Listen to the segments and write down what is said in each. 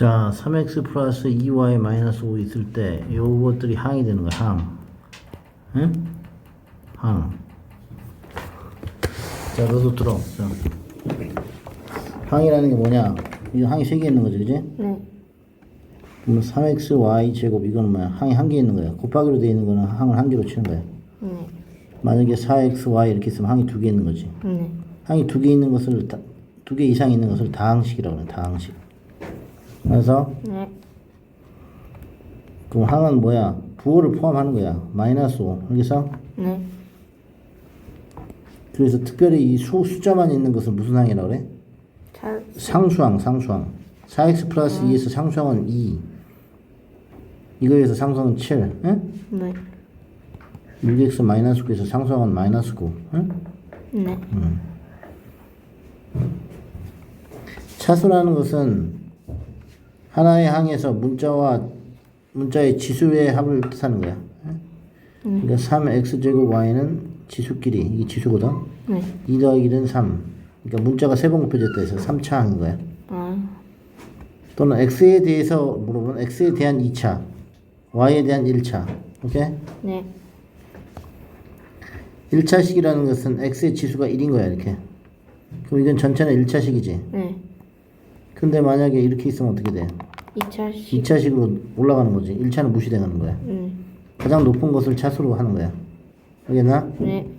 자, 3x 플러스 2y 마이너스 5 있을 때 요것들이 항이 되는 거야, 항. 응? 항. 자, 너도 들어. 자. 항이라는 게 뭐냐? 이거 항이 세 개 있는 거지, 그지? 네. 그러면 3xy 제곱 이거는 뭐야? 항이 한 개 있는 거야. 곱하기로 되어 있는 거는 항을 한 개로 치는 거야. 네. 만약에 4xy 이렇게 있으면 항이 두 개 있는 거지. 네. 항이 두 개 있는 것을 두 개 이상 있는 것을 다항식이라고 그래. 다항식. 그래서 네. 그럼 항은 뭐야? 부호를 포함하는 거야. 마이너스 5. 여기서 네. 그래서 특별히 이 수, 숫자만 있는 것은 무슨 항이라고 그래? 잘. 상수항, 상수항. 4x 플러스 2에서 상수항은 2. 이거에서 상수항은 7. 응? 네. 6x 마이너스 9에서 상수항은 마이너스 9. 응? 네. 차수라는 것은 하나의 항에서 문자와 문자의 지수의 합을 뜻하는 거야. 그러니까 3x제곱 y는 지수끼리 이게 지수거든. 네. 2 더하기 1은 3. 그러니까 문자가 세 번 곱해졌다 해서 3차 항인 거야. 아. 또는 x에 대해서 물어보면 x에 대한 2차, y에 대한 1차. 오케이? 네. 1차식이라는 것은 x의 지수가 1인 거야, 이렇게. 그럼 이건 전체는 1차식이지. 네. 근데 만약에 이렇게 있으면 어떻게 돼? 2차씩. 2차식으로 올라가는 거지. 1차는 무시되는 거야. 네. 가장 높은 것을 차수로 하는 거야. 알겠나? 네.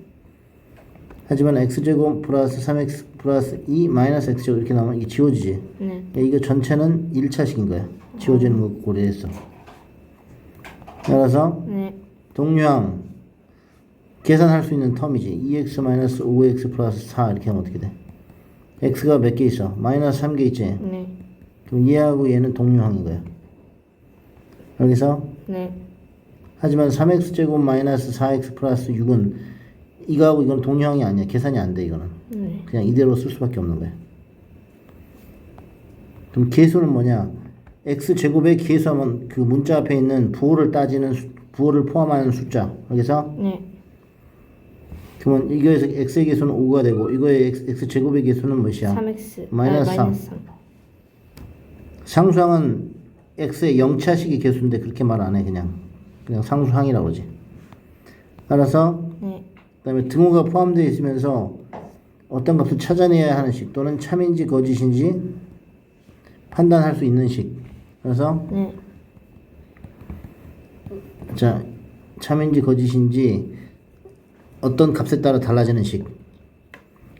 하지만 x제곱 플러스 3x 플러스 2 마이너스 x제곱 이렇게 나오면 이게 지워지지. 네. 야, 이거 전체는 1차식인 거야. 지워지는 거 고려했어. 따라서 네. 동류항 계산할 수 있는 텀이지. 2x 마이너스 5x 플러스 4 이렇게 하면 어떻게 돼? X가 몇 개 있어? 마이너스 3개 있지? 네. 그럼 얘하고 얘는 동류항인 거야. 여기서 네. 하지만 3x제곱 마이너스 4x 플러스 6은 이거하고 이건 동류항이 아니야. 계산이 안 돼 이거는. 네. 그냥 이대로 쓸 수밖에 없는 거야. 그럼 계수는 뭐냐? x 제곱의 계수하면 그 문자 앞에 있는 부호를 따지는 수- 부호를 포함하는 숫자. 여기서 네. 그러면 이거에서 x의 계수는 5가 되고 이거의 x, 제곱의 계수는 몇이야? 3x. 마이너스 아, 삼. 마이너스 3. 상수항은 x의 0차식의 계수인데 그렇게 말 안 해 그냥 그냥 상수항이라고 그러지. 따라서 네. 그다음에 등호가 포함되어 있으면서 어떤 값을 찾아내야 하는 식 또는 참인지 거짓인지 판단할 수 있는 식. 그래서 네. 자 참인지 거짓인지 어떤 값에 따라 달라지는 식.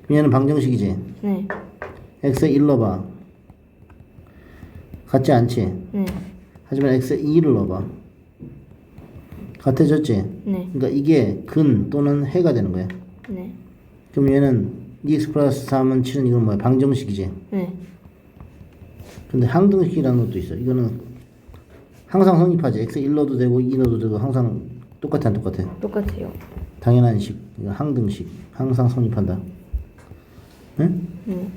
얘는 방정식이지. 네. x 1 넣어봐. 같지 않지? 네. 하지만 x 2를 넣어봐. 같아졌지? 네. 그러니까 이게 근 또는 해가 되는 거야. 네. 그럼 얘는 2x 플러스 3은 7은 이건 뭐야? 방정식이지. 네. 근데 항등식이라는 것도 있어. 이거는 항상 성립하지. x 1 넣어도 되고 2 넣어도 되고 항상 똑같아 안 똑같아? 똑같아요. 당연한 식. 항등식. 항상 성립한다. 응? 네.